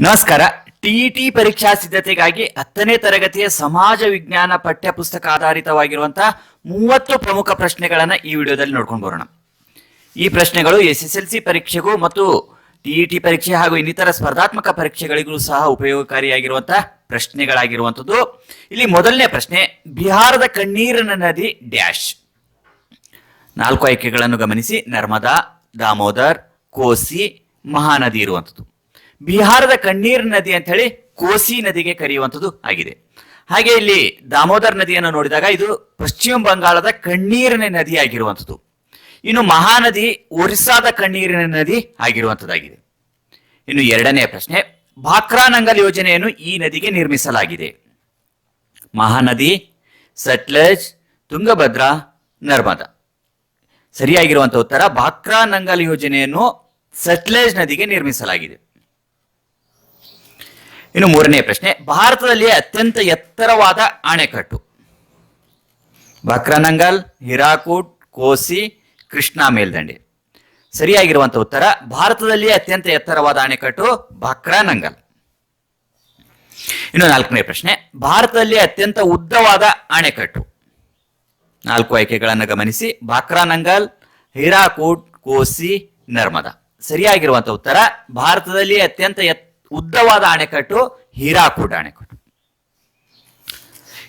ನಮಸ್ಕಾರ. ಟಿಇಟಿ ಪರೀಕ್ಷಾ ಸಿದ್ಧತೆಗಾಗಿ ಹತ್ತನೇ ತರಗತಿಯ ಸಮಾಜ ವಿಜ್ಞಾನ ಪಠ್ಯ ಪುಸ್ತಕ ಆಧಾರಿತವಾಗಿರುವಂತಹ ಮೂವತ್ತು ಪ್ರಮುಖ ಪ್ರಶ್ನೆಗಳನ್ನ ಈ ವಿಡಿಯೋದಲ್ಲಿ ನೋಡ್ಕೊಂಡು ಬರೋಣ. ಈ ಪ್ರಶ್ನೆಗಳು ಎಸ್ ಎಸ್ ಎಲ್ ಪರೀಕ್ಷೆಗೂ ಮತ್ತು ಟಿಇಟಿ ಪರೀಕ್ಷೆ ಹಾಗೂ ಇನ್ನಿತರ ಸ್ಪರ್ಧಾತ್ಮಕ ಪರೀಕ್ಷೆಗಳಿಗೂ ಸಹ ಉಪಯೋಗಕಾರಿಯಾಗಿರುವಂತಹ ಪ್ರಶ್ನೆಗಳಾಗಿರುವಂಥದ್ದು. ಇಲ್ಲಿ ಮೊದಲನೇ ಪ್ರಶ್ನೆ, ಬಿಹಾರದ ಕಣ್ಣೀರಿನ ನದಿ ಡ್ಯಾಶ್. ನಾಲ್ಕು ಆಯ್ಕೆಗಳನ್ನು ಗಮನಿಸಿ. ನರ್ಮದಾ, ದಾಮೋದರ್, ಕೋಸಿ, ಮಹಾನದಿ ಇರುವಂಥದ್ದು. ಬಿಹಾರದ ಕಣ್ಣೀರ್ ನದಿ ಅಂತ ಹೇಳಿ ಕೋಸಿ ನದಿಗೆ ಕರೆಯುವಂಥದ್ದು ಆಗಿದೆ. ಹಾಗೆ ಇಲ್ಲಿ ದಾಮೋದರ್ ನದಿಯನ್ನು ನೋಡಿದಾಗ ಇದು ಪಶ್ಚಿಮ ಬಂಗಾಳದ ಕಣ್ಣೀರಿನ ನದಿ ಆಗಿರುವಂಥದ್ದು. ಇನ್ನು ಮಹಾನದಿ ಒರಿಸ್ಸಾದ ಕಣ್ಣೀರಿನ ನದಿ ಆಗಿರುವಂಥದ್ದಾಗಿದೆ. ಇನ್ನು ಎರಡನೇ ಪ್ರಶ್ನೆ ಭಾಕ್ರಾನಂಗಲ್ ಯೋಜನೆಯನ್ನು ಈ ನದಿಗೆ ನಿರ್ಮಿಸಲಾಗಿದೆ. ಮಹಾನದಿ, ಸಟ್ಲಜ್, ತುಂಗಭದ್ರಾ, ನರ್ಮದಾ. ಸರಿಯಾಗಿರುವಂತ ಉತ್ತರ ಭಾಕ್ರಾ ನಂಗಲ್ ಯೋಜನೆಯನ್ನು ಸಟ್ಲೇಜ್ ನದಿಗೆ ನಿರ್ಮಿಸಲಾಗಿದೆ. ಇನ್ನು ಮೂರನೇ ಪ್ರಶ್ನೆ, ಭಾರತದಲ್ಲಿ ಅತ್ಯಂತ ಎತ್ತರವಾದ ಅಣೆಕಟ್ಟು ಬಕ್ರನಂಗಲ್ ಹಿರಾಕೂಟ್, ಕೋಸಿ, ಕೃಷ್ಣಾ ಮೇಲ್ದಂಡೆ. ಸರಿಯಾಗಿರುವಂತ ಉತ್ತರ, ಭಾರತದಲ್ಲಿ ಅತ್ಯಂತ ಎತ್ತರವಾದ ಅಣೆಕಟ್ಟು ಭಾಕ್ರಾನಂಗಲ್ ಇನ್ನು ನಾಲ್ಕನೇ ಪ್ರಶ್ನೆ, ಭಾರತದಲ್ಲಿ ಅತ್ಯಂತ ಉದ್ದವಾದ ಅಣೆಕಟ್ಟು ನಾಲ್ಕು ಆಯ್ಕೆಗಳನ್ನು ಗಮನಿಸಿ ಬಾಕ್ರಾನಂಗಲ್ ಹಿರಾಕೂಟ್, ಕೋಸಿ, ನರ್ಮದಾ. ಸರಿಯಾಗಿರುವಂತ ಉತ್ತರ, ಭಾರತದಲ್ಲಿ ಅತ್ಯಂತ ಎತ್- ಉದ್ದವಾದ ಅಣೆಕಟ್ಟು, ಹೀರಾಕೂಡ ಅಣೆಕಟ್ಟು.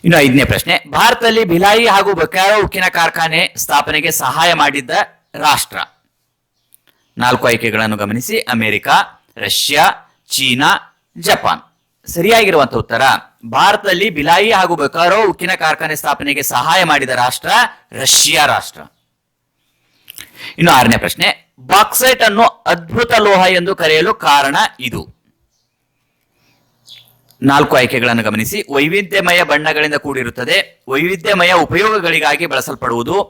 ಇನ್ನು ಐದನೇ ಪ್ರಶ್ನೆ, ಭಾರತದಲ್ಲಿ ಭಿಲಾಯಿ ಹಾಗೂ ಬಕಾರೋ ಉಕ್ಕಿನ ಕಾರ್ಖಾನೆ ಸ್ಥಾಪನೆಗೆ ಸಹಾಯ ಮಾಡಿದ್ದ ರಾಷ್ಟ್ರ? ನಾಲ್ಕು ಆಯ್ಕೆಗಳನ್ನು ಗಮನಿಸಿ, ಅಮೆರಿಕ, ರಷ್ಯಾ, ಚೀನಾ, ಜಪಾನ್. ಸರಿಯಾಗಿರುವಂತಹ ಉತ್ತರ, ಭಾರತದಲ್ಲಿ ಬಿಲಾಯಿ ಹಾಗೂ ಬಕಾರೋ ಉಕ್ಕಿನ ಕಾರ್ಖಾನೆ ಸ್ಥಾಪನೆಗೆ ಸಹಾಯ ಮಾಡಿದ ರಾಷ್ಟ್ರ ರಷ್ಯಾ ರಾಷ್ಟ್ರ. ಇನ್ನು ಆರನೇ ಪ್ರಶ್ನೆ, ಬಾಕ್ಸೈಟ್ ಅನ್ನು ಅದ್ಭುತ ಲೋಹ ಎಂದು ಕರೆಯಲು ಕಾರಣ ಇದು. ನಾಲ್ಕು ಆಯ್ಕೆಗಳನ್ನು ಗಮನಿಸಿ. ವೈವಿಧ್ಯಮಯ ಬಣ್ಣಗಳಿಂದ ಕೂಡಿರುತ್ತದೆ. ವೈವಿಧ್ಯಮಯ ಉಪಯೋಗಗಳಿಗಾಗಿ ಬಳಸಲ್ಪಡುವುದು.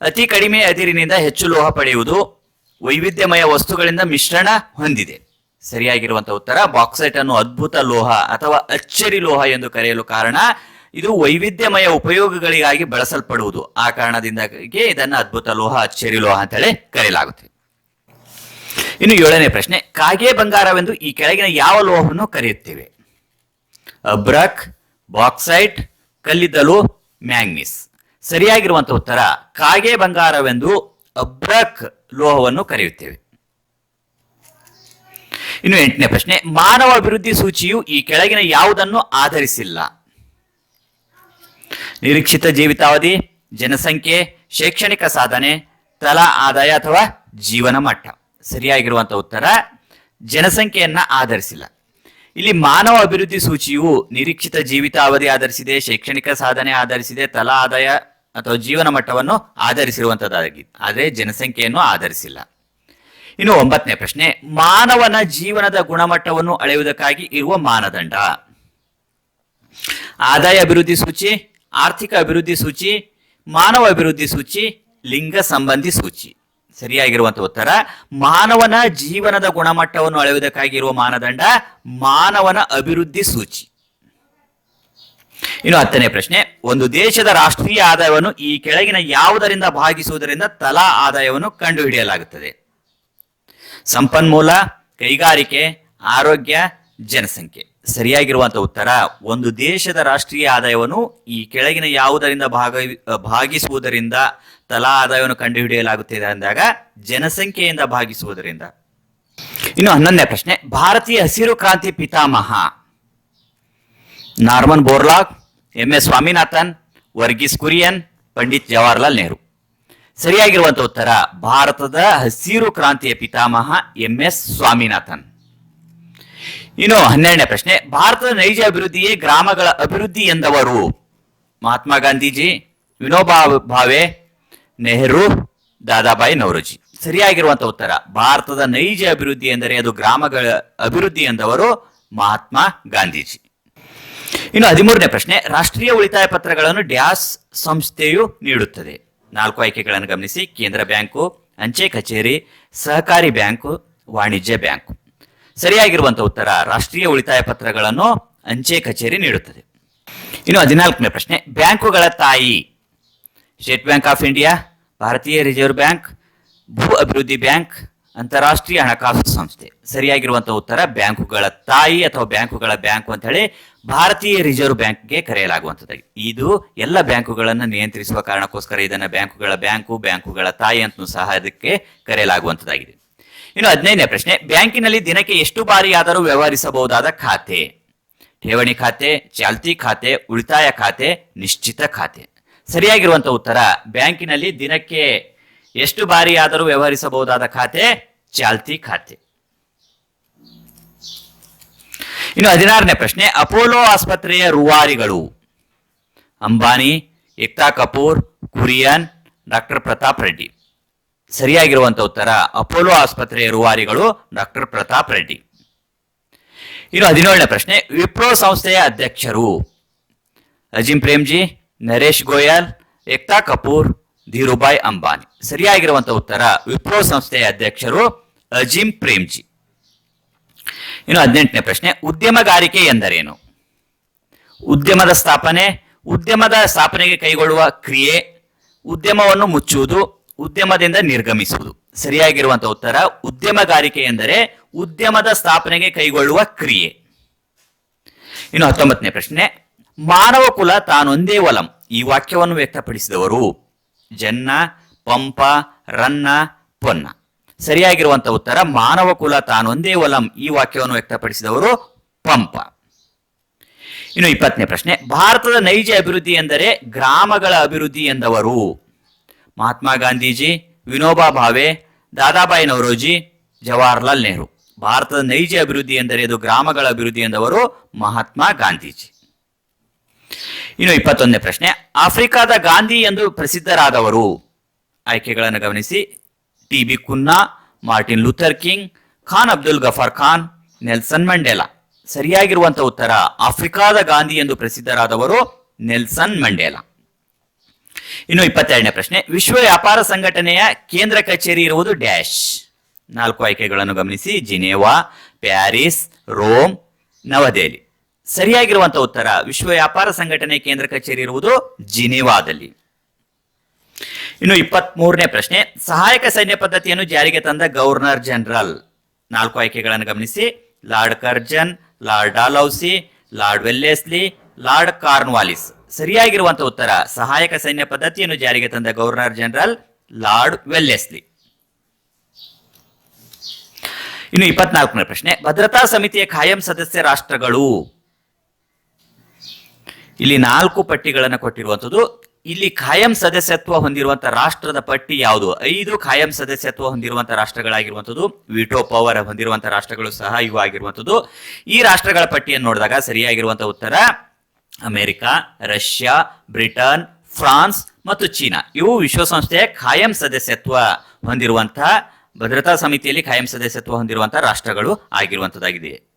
ಅತಿ ಕಡಿಮೆ ಅದಿರಿನಿಂದ ಹೆಚ್ಚು ಲೋಹ ಪಡೆಯುವುದು. ವೈವಿಧ್ಯಮಯ ವಸ್ತುಗಳಿಂದ ಮಿಶ್ರಣ ಹೊಂದಿದೆ. ಸರಿಯಾಗಿರುವಂತಹ ಉತ್ತರ ಬಾಕ್ಸೈಟ್ ಅನ್ನು ಅದ್ಭುತ ಲೋಹ ಅಥವಾ ಅಚ್ಚರಿ ಲೋಹ ಎಂದು ಕರೆಯಲು ಕಾರಣ, ಇದು ವೈವಿಧ್ಯಮಯ ಉಪಯೋಗಗಳಿಗಾಗಿ ಬಳಸಲ್ಪಡುವುದು. ಆ ಕಾರಣದಿಂದಾಗಿ ಇದನ್ನು ಅದ್ಭುತ ಲೋಹ, ಅಚ್ಚರಿ ಲೋಹ ಅಂತೇಳಿ ಕರೆಯಲಾಗುತ್ತೆ. ಇನ್ನು ಏಳನೇ ಪ್ರಶ್ನೆ, ಕಾಗೆ ಬಂಗಾರವೆಂದು ಈ ಕೆಳಗಿನ ಯಾವ ಲೋಹವನ್ನು ಕರೆಯುತ್ತೇವೆ? ಅಬ್ರಕ್ ಬಾಕ್ಸೈಟ್, ಕಲ್ಲಿದ್ದಲು, ಮ್ಯಾಂಗ್ನಿಸ್. ಸರಿಯಾಗಿರುವಂತಹ ಉತ್ತರ ಕಾಗೆ ಬಂಗಾರವೆಂದು ಅಬ್ರಕ್ ಲೋಹವನ್ನು ಕರೆಯುತ್ತೇವೆ. ಇನ್ನು ಎಂಟನೇ ಪ್ರಶ್ನೆ, ಮಾನವ ಅಭಿವೃದ್ಧಿ ಸೂಚಿಯು ಈ ಕೆಳಗಿನ ಯಾವುದನ್ನು ಆಧರಿಸಿಲ್ಲ? ನಿರೀಕ್ಷಿತ ಜೀವಿತಾವಧಿ, ಜನಸಂಖ್ಯೆ, ಶೈಕ್ಷಣಿಕ ಸಾಧನೆ, ತಲಾ ಆದಾಯ ಅಥವಾ ಜೀವನ ಮಟ್ಟ. ಸರಿಯಾಗಿರುವಂತಹ ಉತ್ತರ, ಜನಸಂಖ್ಯೆಯನ್ನ ಆಧರಿಸಿಲ್ಲ. ಇಲ್ಲಿ ಮಾನವ ಅಭಿವೃದ್ಧಿ ಸೂಚಿಯು ನಿರೀಕ್ಷಿತ ಜೀವಿತಾವಧಿ ಆಧರಿಸಿದೆ, ಶೈಕ್ಷಣಿಕ ಸಾಧನೆ ಆಧರಿಸಿದೆ, ತಲಾ ಆದಾಯ ಅಥವಾ ಜೀವನ ಮಟ್ಟವನ್ನು ಆಧರಿಸಿರುವಂತದ್ದಾಗಿ. ಆದರೆ ಜನಸಂಖ್ಯೆಯನ್ನು ಆಧರಿಸಿಲ್ಲ. ಇನ್ನು ಒಂಬತ್ತನೇ ಪ್ರಶ್ನೆ, ಮಾನವನ ಜೀವನದ ಗುಣಮಟ್ಟವನ್ನು ಅಳೆಯುವುದಕ್ಕಾಗಿ ಇರುವ ಮಾನದಂಡ. ಆದಾಯ ಅಭಿವೃದ್ಧಿ ಸೂಚಿ, ಆರ್ಥಿಕ ಅಭಿವೃದ್ಧಿ ಸೂಚಿ, ಮಾನವ ಅಭಿವೃದ್ಧಿ ಸೂಚಿ, ಲಿಂಗ ಸಂಬಂಧಿ ಸೂಚಿ. ಸರಿಯಾಗಿರುವಂತಹ ಉತ್ತರ, ಮಾನವನ ಜೀವನದ ಗುಣಮಟ್ಟವನ್ನು ಅಳೆಯುವುದಕ್ಕಾಗಿ ಇರುವ ಮಾನದಂಡ ಮಾನವನ ಅಭಿವೃದ್ಧಿ ಸೂಚಿ. ಇನ್ನು ಹತ್ತನೇ ಪ್ರಶ್ನೆ, ಒಂದು ದೇಶದ ರಾಷ್ಟ್ರೀಯ ಆದಾಯವನ್ನು ಈ ಕೆಳಗಿನ ಯಾವುದರಿಂದ ಭಾಗಿಸುವುದರಿಂದ ತಲಾ ಆದಾಯವನ್ನು ಕಂಡುಹಿಡಿಯಲಾಗುತ್ತದೆ. ಸಂಪನ್ಮೂಲ, ಕೈಗಾರಿಕೆ, ಆರೋಗ್ಯ, ಜನಸಂಖ್ಯೆ. ಸರಿಯಾಗಿರುವಂತಹ ಉತ್ತರ, ಒಂದು ದೇಶದ ರಾಷ್ಟ್ರೀಯ ಆದಾಯವನ್ನು ಈ ಕೆಳಗಿನ ಯಾವುದರಿಂದ ಭಾಗ, ಭಾಗಿಸುವುದರಿಂದ ತಲಾ ಆದಾಯವನ್ನು ಕಂಡುಹಿಡಿಯಲಾಗುತ್ತದೆ ಅಂದಾಗ ಜನಸಂಖ್ಯೆಯಿಂದ ಭಾಗಿಸುವುದರಿಂದ. ಇನ್ನು ಹನ್ನೊಂದನೇ ಪ್ರಶ್ನೆ, ಭಾರತೀಯ ಹಸಿರು ಕ್ರಾಂತಿ ಪಿತಾಮಹ, Norman Borlaug, M S Swaminathan, Varghese Kurien, Pandit Jawaharlal Nehru. ಸರಿಯಾಗಿರುವಂತ ಉತ್ತರ, ಭಾರತದ ಹಸಿರು ಕ್ರಾಂತಿಯ ಪಿತಾಮಹ ಎಂ ಎಸ್ ಸ್ವಾಮಿನಾಥನ್. ಇನ್ನು ಹನ್ನೆರಡನೇ ಪ್ರಶ್ನೆ, ಭಾರತದ ನೈಜ ಅಭಿವೃದ್ಧಿಯೇ ಗ್ರಾಮಗಳ ಅಭಿವೃದ್ಧಿ ಎಂದವರು? ಮಹಾತ್ಮ ಗಾಂಧೀಜಿ, ವಿನೋಬಾ ಭಾವೆ, ನೆಹರು ದಾದಾಬಾಯಿ ನವರೋಜಿ. ಸರಿಯಾಗಿರುವಂತ ಉತ್ತರ, ಭಾರತದ ನೈಜ ಅಭಿವೃದ್ಧಿ ಎಂದರೆ ಅದು ಗ್ರಾಮಗಳ ಅಭಿವೃದ್ಧಿ ಎಂದವರು ಮಹಾತ್ಮ ಗಾಂಧೀಜಿ. ಇನ್ನು ಹದಿಮೂರನೇ ಪ್ರಶ್ನೆ, ರಾಷ್ಟ್ರೀಯ ಉಳಿತಾಯ ಪತ್ರಗಳನ್ನು ಡ್ಯಾಸ್ ಸಂಸ್ಥೆಯು ನೀಡುತ್ತದೆ. ನಾಲ್ಕು ಆಯ್ಕೆಗಳನ್ನು ಗಮನಿಸಿ, ಕೇಂದ್ರ ಬ್ಯಾಂಕು, ಅಂಚೆ ಕಚೇರಿ, ಸಹಕಾರಿ ಬ್ಯಾಂಕು, ವಾಣಿಜ್ಯ ಬ್ಯಾಂಕು. ಸರಿಯಾಗಿರುವಂತಹ ಉತ್ತರ ರಾಷ್ಟ್ರೀಯ ಉಳಿತಾಯ ಪತ್ರಗಳನ್ನು ಅಂಚೆ ಕಚೇರಿ ನೀಡುತ್ತದೆ. ಇನ್ನು ಹದಿನಾಲ್ಕನೇ ಪ್ರಶ್ನೆ, ಬ್ಯಾಂಕುಗಳ ತಾಯಿ, ಸ್ಟೇಟ್ ಬ್ಯಾಂಕ್ ಆಫ್ ಇಂಡಿಯಾ, ಭಾರತೀಯ ರಿಸರ್ವ್ ಬ್ಯಾಂಕ್, ಭೂ ಅಭಿವೃದ್ಧಿ ಬ್ಯಾಂಕ್, ಅಂತಾರಾಷ್ಟ್ರೀಯ ಹಣಕಾಸು ಸಂಸ್ಥೆ. ಸರಿಯಾಗಿರುವಂತಹ ಉತ್ತರ ಬ್ಯಾಂಕುಗಳ ತಾಯಿ ಅಥವಾ ಬ್ಯಾಂಕುಗಳ ಬ್ಯಾಂಕ್ ಅಂತ ಹೇಳಿ ಭಾರತೀಯ ರಿಸರ್ವ್ ಬ್ಯಾಂಕ್ಗೆ ಕರೆಯಲಾಗುವಂಥದ್ದು. ಇದು ಎಲ್ಲ ಬ್ಯಾಂಕುಗಳನ್ನು ನಿಯಂತ್ರಿಸುವ ಕಾರಣಕ್ಕೋಸ್ಕರ ಇದನ್ನು ಬ್ಯಾಂಕುಗಳ ಬ್ಯಾಂಕು, ಬ್ಯಾಂಕುಗಳ ತಾಯಿ ಅಂತಲೂ ಸಹ ಅದಕ್ಕೆ ಕರೆಯಲಾಗುವಂಥದ್ದಾಗಿದೆ. ಇನ್ನು ಹದಿನೈದನೇ ಪ್ರಶ್ನೆ, ಬ್ಯಾಂಕಿನಲ್ಲಿ ದಿನಕ್ಕೆ ಎಷ್ಟು ಬಾರಿಯಾದರೂ ವ್ಯವಹರಿಸಬಹುದಾದ ಖಾತೆ? ಠೇವಣಿ ಖಾತೆ, ಚಾಲ್ತಿ ಖಾತೆ, ಉಳಿತಾಯ ಖಾತೆ, ನಿಶ್ಚಿತ ಖಾತೆ. ಸರಿಯಾಗಿರುವಂತ ಉತ್ತರ, ಬ್ಯಾಂಕಿನಲ್ಲಿ ದಿನಕ್ಕೆ ಎಷ್ಟು ಬಾರಿಯಾದರೂ ವ್ಯವಹರಿಸಬಹುದಾದ ಖಾತೆ? ಚಾಲ್ತಿ ಖಾತೆ. ಇನ್ನು ಹದಿನಾರನೇ ಪ್ರಶ್ನೆ, ಅಪೋಲೋ ಆಸ್ಪತ್ರೆಯ ರೂವಾರಿಗಳು. ಅಂಬಾನಿ ಏಕ್ತಾ ಕಪೂರ್, ಕುರಿಯನ್, ಡಾಕ್ಟರ್ ಪ್ರತಾಪ್ ರೆಡ್ಡಿ. ಸರಿಯಾಗಿರುವಂತಹ ಉತ್ತರ ಅಪೋಲೋ ಆಸ್ಪತ್ರೆಯ ರೂವಾರಿಗಳು ಡಾಕ್ಟರ್ ಪ್ರತಾಪ್ ರೆಡ್ಡಿ. ಇನ್ನು ಹದಿನೇಳನೇ ಪ್ರಶ್ನೆ, ವಿಪ್ರೋ ಸಂಸ್ಥೆಯ ಅಧ್ಯಕ್ಷರು ಅಜಿಂ ಪ್ರೇಮ್ಜಿ, ನರೇಶ್ ಗೋಯಲ್ ಏಕ್ತಾ ಕಪೂರ್, ಧೀರುಭಾಯ್ ಅಂಬಾನಿ. ಸರಿಯಾಗಿರುವಂತಹ ಉತ್ತರ ವಿಪ್ರೋ ಸಂಸ್ಥೆಯ ಅಧ್ಯಕ್ಷರು ಅಜಿಂ ಪ್ರೇಮ್ಜಿ. ಇನ್ನು ಹದಿನೆಂಟನೇ ಪ್ರಶ್ನೆ, ಉದ್ಯಮಗಾರಿಕೆ ಎಂದರೇನು? ಉದ್ಯಮದ ಸ್ಥಾಪನೆ, ಉದ್ಯಮದ ಸ್ಥಾಪನೆಗೆ ಕೈಗೊಳ್ಳುವ ಕ್ರಿಯೆ, ಉದ್ಯಮವನ್ನು ಮುಚ್ಚುವುದು ಉದ್ಯಮದಿಂದ ನಿರ್ಗಮಿಸುವುದು. ಸರಿಯಾಗಿರುವಂತಹ ಉತ್ತರ, ಉದ್ಯಮಗಾರಿಕೆ ಎಂದರೆ ಉದ್ಯಮದ ಸ್ಥಾಪನೆಗೆ ಕೈಗೊಳ್ಳುವ ಕ್ರಿಯೆ. ಇನ್ನು ಹತ್ತೊಂಬತ್ತನೇ ಪ್ರಶ್ನೆ, ಮಾನವ ಕುಲ ತಾನೊಂದೇ ಒಲಂ. ಈ ವಾಕ್ಯವನ್ನು ವ್ಯಕ್ತಪಡಿಸಿದವರು ಜನ್ನ, ಪಂಪ, ರನ್ನ, ಪೊನ್ನ. ಸರಿಯಾಗಿರುವಂತಹ ಉತ್ತರ, ಮಾನವ ಕುಲ ತಾನೊಂದೇ ಒಲಂ. ಈ ವಾಕ್ಯವನ್ನು ವ್ಯಕ್ತಪಡಿಸಿದವರು ಪಂಪ. ಇನ್ನು ಇಪ್ಪತ್ತನೇ ಪ್ರಶ್ನೆ, ಭಾರತದ ನೈಜ ಅಭಿವೃದ್ಧಿ ಎಂದರೆ ಗ್ರಾಮಗಳ ಅಭಿವೃದ್ಧಿ ಎಂದವರು. ಮಹಾತ್ಮ ಗಾಂಧೀಜಿ, ವಿನೋಬಾ ಭಾವೆ, ದಾದಾಬಾಯಿ ನವರೋಜಿ, ಜವಾಹರ್ಲಾಲ್ ನೆಹರು. ಭಾರತದ ನೈಜ ಅಭಿವೃದ್ಧಿ ಎಂದರೆ ಇದು ಗ್ರಾಮಗಳ ಅಭಿವೃದ್ಧಿ ಎಂದವರು ಮಹಾತ್ಮ ಗಾಂಧೀಜಿ. ಇನ್ನು ಇಪ್ಪತ್ತೊಂದನೇ ಪ್ರಶ್ನೆ. ಆಫ್ರಿಕಾದ ಗಾಂಧಿ ಎಂದು ಪ್ರಸಿದ್ಧರಾದವರು. ಆಯ್ಕೆಗಳನ್ನು ಗಮನಿಸಿ. T B Cunha Martin Luther King, Khan Abdul Gaffar Khan, Nelson Mandela. ಸರಿಯಾಗಿರುವಂತಹ ಉತ್ತರ ಆಫ್ರಿಕಾದ ಗಾಂಧಿ ಎಂದು ಪ್ರಸಿದ್ಧರಾದವರು ನೆಲ್ಸನ್ ಮಂಡೇಲಾ. ಇನ್ನು ಇಪ್ಪತ್ತೆರಡನೇ ಪ್ರಶ್ನೆ. ವಿಶ್ವ ವ್ಯಾಪಾರ ಸಂಘಟನೆಯ ಕೇಂದ್ರ ಕಚೇರಿ ಇರುವುದು ಡ್ಯಾಶ್. ನಾಲ್ಕು ಆಯ್ಕೆಗಳನ್ನು ಗಮನಿಸಿ. Geneva, Paris, Rome, Navadehali. ಸರಿಯಾಗಿರುವಂತಹ ಉತ್ತರ, ವಿಶ್ವ ವ್ಯಾಪಾರ ಸಂಘಟನೆ ಕೇಂದ್ರ ಕಚೇರಿ ಇರುವುದು ಜಿನೇವಾದಲ್ಲಿ. ಇನ್ನು ಇಪ್ಪತ್ತ್ ಮೂರನೇ ಪ್ರಶ್ನೆ. ಸಹಾಯಕ ಸೈನ್ಯ ಪದ್ಧತಿಯನ್ನು ಜಾರಿಗೆ ತಂದ ಗವರ್ನರ್ ಜನರಲ್. ನಾಲ್ಕು ಆಯ್ಕೆಗಳನ್ನು ಗಮನಿಸಿ. Lord Curzon, lord Dalhousie, lord Wellesley, lord Cornwallis. ಸರಿಯಾಗಿರುವಂತಹ ಉತ್ತರ. ಸಹಾಯಕ ಸೈನ್ಯ ಪದ್ಧತಿಯನ್ನು ಜಾರಿಗೆ ತಂದ ಗವರ್ನರ್ ಜನರಲ್ ಲಾರ್ಡ್ ವೆಲ್ಲೆಸ್ಲಿ. ಇನ್ನು ಇಪ್ಪತ್ನಾಲ್ಕನೇ ಪ್ರಶ್ನೆ. ಭದ್ರತಾ ಸಮಿತಿಯ ಖಾಯಂ ಸದಸ್ಯ ರಾಷ್ಟ್ರಗಳು. ಇಲ್ಲಿ ನಾಲ್ಕು ಪಟ್ಟಿಗಳನ್ನು ಕೊಟ್ಟಿರುವಂತದ್ದು. ಇಲ್ಲಿ ಖಾಯಂ ಸದಸ್ಯತ್ವ ಹೊಂದಿರುವಂತಹ ರಾಷ್ಟ್ರದ ಪಟ್ಟಿ ಯಾವುದು? ಐದು ಖಾಯಂ ಸದಸ್ಯತ್ವ ಹೊಂದಿರುವಂತಹ ರಾಷ್ಟ್ರಗಳಾಗಿರುವಂಥದ್ದು ವಿಟೋ ಪವರ್ ಹೊಂದಿರುವಂತಹ ರಾಷ್ಟ್ರಗಳು ಸಹ ಇವು ಆಗಿರುವಂಥದ್ದು ಈ ರಾಷ್ಟ್ರಗಳ ಪಟ್ಟಿಯನ್ನು ನೋಡಿದಾಗ ಸರಿಯಾಗಿರುವಂತಹ ಉತ್ತರ ಅಮೆರಿಕ, ರಷ್ಯಾ, ಬ್ರಿಟನ್, ಫ್ರಾನ್ಸ್ ಮತ್ತು ಚೀನಾ. ಇವು ವಿಶ್ವಸಂಸ್ಥೆಯ ಖಾಯಂ ಸದಸ್ಯತ್ವ ಹೊಂದಿರುವಂತಹ ಭದ್ರತಾ ಸಮಿತಿಯಲ್ಲಿ ಖಾಯಂ ಸದಸ್ಯತ್ವ ಹೊಂದಿರುವಂತಹ ರಾಷ್ಟ್ರಗಳು ಆಗಿರುವಂತದ್ದಾಗಿದೆ.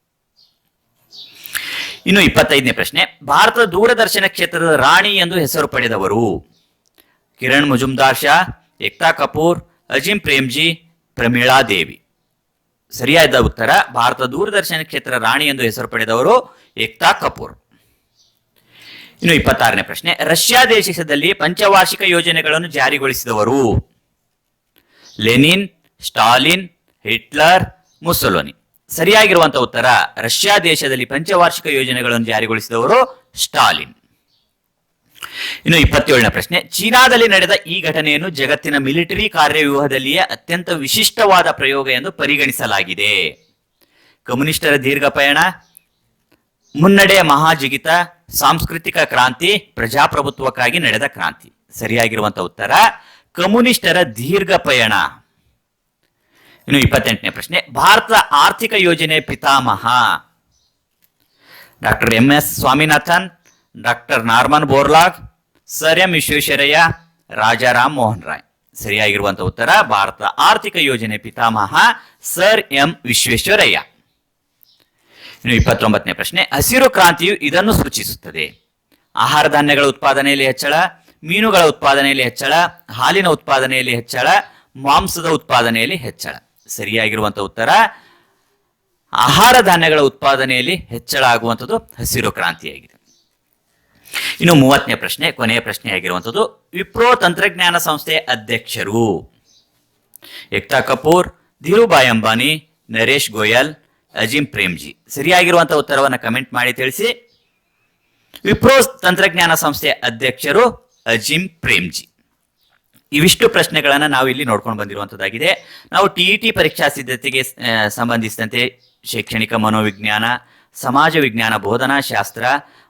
ಇನ್ನು ಇಪ್ಪತ್ತೈದನೇ ಪ್ರಶ್ನೆ. ಭಾರತದ ದೂರದರ್ಶನ ಕ್ಷೇತ್ರದ ರಾಣಿ ಎಂದು ಹೆಸರು ಪಡೆದವರು ಕಿರಣ್ ಮುಜುಮ್ದಾರ್ ಶಾ, ಏಕ್ತಾ ಕಪೂರ್ ಅಜಿಂ ಪ್ರೇಮ್ಜಿ, ಪ್ರಮೀಳಾ ದೇವಿ. ಸರಿಯಾದ ಉತ್ತರ ಭಾರತ ದೂರದರ್ಶನ ಕ್ಷೇತ್ರ ರಾಣಿ ಎಂದು ಹೆಸರು ಪಡೆದವರು ಏಕ್ತಾ ಕಪೂರ್. ಇನ್ನು ಇಪ್ಪತ್ತಾರನೇ ಪ್ರಶ್ನೆ. ರಷ್ಯಾ ದೇಶದಲ್ಲಿ ಪಂಚವಾರ್ಷಿಕ ಯೋಜನೆಗಳನ್ನು ಜಾರಿಗೊಳಿಸಿದವರು ಲೆನಿನ್, ಸ್ಟಾಲಿನ್, ಹಿಟ್ಲರ್ ಮುಸೊಲೋನಿ ಸರಿಯಾಗಿರುವಂತಹ ಉತ್ತರ, ರಷ್ಯಾ ದೇಶದಲ್ಲಿ ಪಂಚವಾರ್ಷಿಕ ಯೋಜನೆಗಳನ್ನು ಜಾರಿಗೊಳಿಸಿದವರು ಸ್ಟಾಲಿನ್. ಇನ್ನು ಇಪ್ಪತ್ತೇಳನೇ ಪ್ರಶ್ನೆ. ಚೀನಾದಲ್ಲಿ ನಡೆದ ಈ ಘಟನೆಯನ್ನು ಜಗತ್ತಿನ ಮಿಲಿಟರಿ ಕಾರ್ಯವ್ಯೂಹದಲ್ಲಿಯೇ ಅತ್ಯಂತ ವಿಶಿಷ್ಟವಾದ ಪ್ರಯೋಗ ಎಂದು ಪರಿಗಣಿಸಲಾಗಿದೆ. ಕಮ್ಯುನಿಸ್ಟರ ದೀರ್ಘ ಪಯಣ ಮುನ್ನಡೆಯ ಮಹಾಜಿಗಿತ ಸಾಂಸ್ಕೃತಿಕ ಕ್ರಾಂತಿ, ಪ್ರಜಾಪ್ರಭುತ್ವಕ್ಕಾಗಿ ನಡೆದ ಕ್ರಾಂತಿ. ಸರಿಯಾಗಿರುವಂತ ಉತ್ತರ, ಕಮ್ಯುನಿಸ್ಟರ ದೀರ್ಘ ಪಯಣ. ಇನ್ನು ಇಪ್ಪತ್ತೆಂಟನೇ ಪ್ರಶ್ನೆ, ಭಾರತದ ಆರ್ಥಿಕ ಯೋಜನೆ ಪಿತಾಮಹ. Doctor M S Swaminathan, doctor Norman Borlaug, sir M Visvesvaraya Rajaram Mohan Roy. ಸರಿಯಾಗಿರುವಂತಹ ಉತ್ತರ ಭಾರತ ಆರ್ಥಿಕ ಯೋಜನೆ ಪಿತಾಮಹ, ಸರ್ ಎಂ ವಿಶ್ವೇಶ್ವರಯ್ಯ. ಇಪ್ಪತ್ತೊಂಬತ್ತನೇ ಪ್ರಶ್ನೆ. ಹಸಿರು ಕ್ರಾಂತಿಯು ಇದನ್ನು ಸೂಚಿಸುತ್ತದೆ. ಆಹಾರ ಧಾನ್ಯಗಳ ಉತ್ಪಾದನೆಯಲ್ಲಿ ಹೆಚ್ಚಳ, ಮೀನುಗಳ ಉತ್ಪಾದನೆಯಲ್ಲಿ ಹೆಚ್ಚಳ, ಹಾಲಿನ ಉತ್ಪಾದನೆಯಲ್ಲಿ ಹೆಚ್ಚಳ, ಮಾಂಸದ ಉತ್ಪಾದನೆಯಲ್ಲಿ ಹೆಚ್ಚಳ. ಸರಿಯಾಗಿರುವಂತಹ ಉತ್ತರ, ಆಹಾರ ಧಾನ್ಯಗಳ ಉತ್ಪಾದನೆಯಲ್ಲಿ ಹೆಚ್ಚಳ ಆಗುವಂಥದ್ದು ಹಸಿರು ಕ್ರಾಂತಿಯಾಗಿದೆ. ಇನ್ನು ಮೂವತ್ತನೇ ಪ್ರಶ್ನೆ, ಕೊನೆಯ ಪ್ರಶ್ನೆ ಆಗಿರುವಂಥದ್ದು, ವಿಪ್ರೋ ತಂತ್ರಜ್ಞಾನ ಸಂಸ್ಥೆಯ ಅಧ್ಯಕ್ಷರು. ಏಕ್ತಾ ಕಪೂರ್, ಧೀರುಭಾಯ್ ಅಂಬಾನಿ, ನರೇಶ್ ಗೋಯಲ್ ಅಜಿಂ ಪ್ರೇಮ್ಜಿ. ಸರಿಯಾಗಿರುವಂತಹ ಉತ್ತರವನ್ನು ಕಮೆಂಟ್ ಮಾಡಿ ತಿಳಿಸಿ. ವಿಪ್ರೋಸ್ ತಂತ್ರಜ್ಞಾನ ಸಂಸ್ಥೆಯ ಅಧ್ಯಕ್ಷರು ಅಜಿಂ ಪ್ರೇಮ್ಜಿ. ಇವಿಷ್ಟು ಪ್ರಶ್ನೆಗಳನ್ನು ನಾವು ಇಲ್ಲಿ ನೋಡ್ಕೊಂಡು ಬಂದಿರುವಂಥದ್ದಾಗಿದೆ ನಾವು ಟಿ ಇ ಟಿ ಪರೀಕ್ಷಾ ಸಿದ್ಧತೆಗೆ ಸಂಬಂಧಿಸಿದಂತೆ ಶೈಕ್ಷಣಿಕ ಮನೋವಿಜ್ಞಾನ, ಸಮಾಜ ವಿಜ್ಞಾನ ಬೋಧನಾ ಶಾಸ್ತ್ರ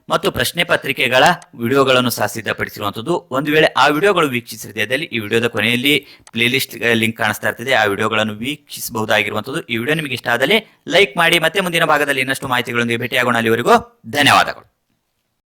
ಮತ್ತು ಪ್ರಶ್ನೆ ಪತ್ರಿಕೆಗಳ ವಿಡಿಯೋಗಳನ್ನು ಸಹ ಸಿದ್ಧಪಡಿಸಿರುವಂಥದ್ದು ಒಂದು ವೇಳೆ ಆ ವಿಡಿಯೋಗಳು ವೀಕ್ಷಿಸಿದಲ್ಲಿ ಈ ವಿಡಿಯೋದ ಕೊನೆಯಲ್ಲಿ ಪ್ಲೇಲಿಸ್ಟ್ ಲಿಂಕ್ ಕಾಣಿಸ್ತಾ ಇರ್ತದೆ. ಆ ವಿಡಿಯೋಗಳನ್ನು ವೀಕ್ಷಿಸಬಹುದಾಗಿರುವಂಥದ್ದು ಈ ವಿಡಿಯೋ ನಿಮಗೆ ಇಷ್ಟ ಆದಲ್ಲಿ ಲೈಕ್ ಮಾಡಿ ಮತ್ತೆ ಮುಂದಿನ ಭಾಗದಲ್ಲಿ ಇನ್ನಷ್ಟು ಮಾಹಿತಿಗಳೊಂದಿಗೆ ಭೇಟಿಯಾಗೋಣ. ಅಲ್ಲಿವರೆಗೂ ಧನ್ಯವಾದಗಳು.